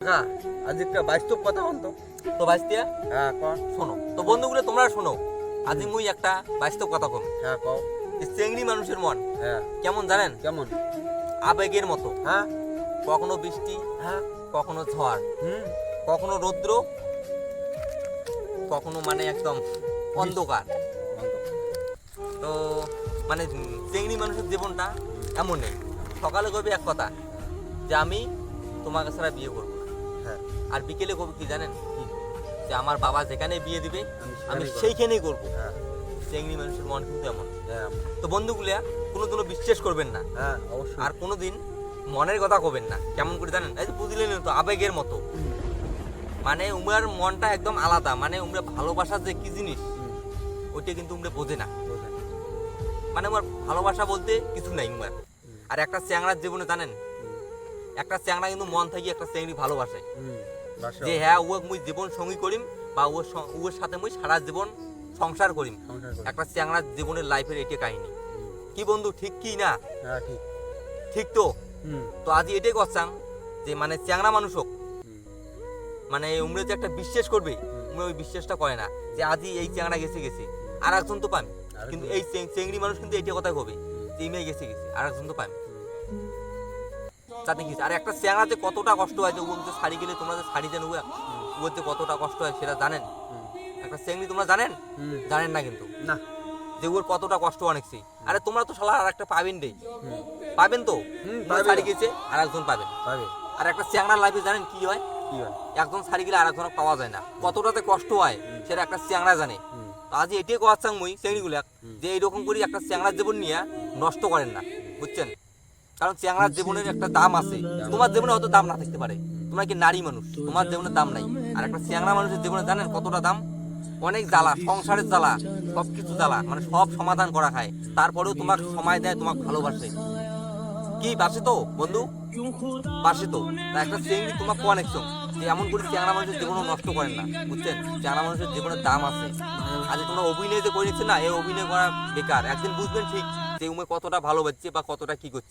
হ্যাঁ আজ একটা বাস্তব কথা হন তো বাইস্তিয়া হ্যাঁ ক? শোনো। তো বন্ধুগুলো তোমরা শোনো। আজি মুই একটা বাস্তব কথা কম। হ্যাঁ কও চেংড়ি মানুষের মন হ্যাঁ। কেমন জানেন? কেমন? আবেগের মতো। হ্যাঁ। কখনো বৃষ্টি হ্যাঁ। কখনো ঝড় হুম। কখনো রৌদ্র কখনো মানে একদম অন্ধকার। তো মানে চেংড়ি মানুষের জীবনটা এমন নেই সকালে কবি এক কথা যে আমি তোমাকে ছাড়া বিয়ে করব। হ্যাঁ। আর বিকেলে কবি কি জানেন? যে আমার বাবা যেখানে বিয়ে দিবে আমি করব। সেইখানেই করব। হ্যাঁ। চেংড়ি মানুষের মন কিন্তু এমন। হ্যাঁ। তো বন্ধুগুলা কোনো দিনও বিশ্বাস করবেন না। হ্যাঁ আর কোনোদিন মনের কথা কবেন না। কেমন করে জানেন? এই যে বুঝলেন তো আবেগের মতো। মানে উমরার মনটা একদম আলাদা। মানে উমরা ভালোবাসা যে কি জিনিস ওইটা কিন্তু উমরা বোঝে না। মানে আমার ভালোবাসা বলতে কিছু নাই উমার আর একটা চ্যাংড়ার জীবনে জানেন একটা চ্যাংড়া কিন্তু মন থেকে একটা চ্যাংড়ি ভালোবাসে। যে হ্যাঁ ও মুই জীবন সঙ্গী করিম বা ওর ওর সাথে মুই সারা জীবন সংসার করিম। একটা চ্যাংড়ার জীবনের লাইফের এটি কাহিনী। কি বন্ধু ঠিক কি না? হ্যাঁ ঠিক। তো? তো আজ এটাই করছাং যে মানে চ্যাংড়া মানুষ হোক মানে উমরে যে একটা বিশ্বাস করবে। উমরে ওই বিশ্বাসটা করে না যে আজই এই চ্যাংড়া গেছে গেছে। আর একজন তো আরেকজন। কিন্তু এই চেংড়ি মানুষ কিন্তু এইটা কথা হবে যে এই মেয়ে গেছে গেছে। আর একজন তো পান হুম, তাতে কি আর একটা চ্যাংড়াতে কতটা কষ্ট হয় যে ও যে শাড়ি গেলে তোমরা যে শাড়ি ওর যে কতটা কষ্ট হয় সেটা জানেন? একটা চেংড়ি তোমরা জানেন? জানেন না কিন্তু। না। যে ওর কতটা কষ্ট অনেকছি আরে তোমরা তো শালা আর একটা পাবেন রে। পাবেন তো। শাড়ি গেছে আর একজন পাবেন। পাবে আর একটা চ্যাংড়ার লাইফে জানেন কি হয়? কি হয়? একজন শাড়ি গেলে আর একজন পাওয়া যায় না। কতটাতে কষ্ট হয় সেটা একটা চ্যাংড়া জানে। আজ এটাই কোয়াচ্ছাং মুই চেংড়িগুলা যে এইরকম করে একটা চ্যাংড়ার জীবন নিয়ে নষ্ট করেন না। বুঝছেন? কারণ চ্যাংড়ার জীবনের একটা দাম আছে। তোমার জীবনে হয়তো দাম না থাকতে পারে। তোমরা কি নারী মানুষ? তোমার জীবনে দাম নাই। আর একটা চ্যাংড়া মানুষের জীবনে জানেন কতটা দাম? অনেক জ্বালা, সংসারের জ্বালা সব কিছু জ্বালা মানে সব সমাধান করা হয়। তারপরেও তোমাকে সময় দেয় তোমাকে ভালোবাসে। কি, বাসে তো, বন্ধু? বাসে তো। একটা চেংড়ি তোমার কানেকশন যে এমন করে চ্যাংড়া মানুষের জীবনও নষ্ট করেন না, বুঝছেন? চ্যাংড়া মানুষের জীবনের দাম আছে। আজ তোমরা অভিনয় যে করে নিচ্ছে না, এই অভিনয় করা বেকার। একদিন বুঝবেন ঠিক যে উমে কতটা ভালোবাসছে বা কতটা কি করছে।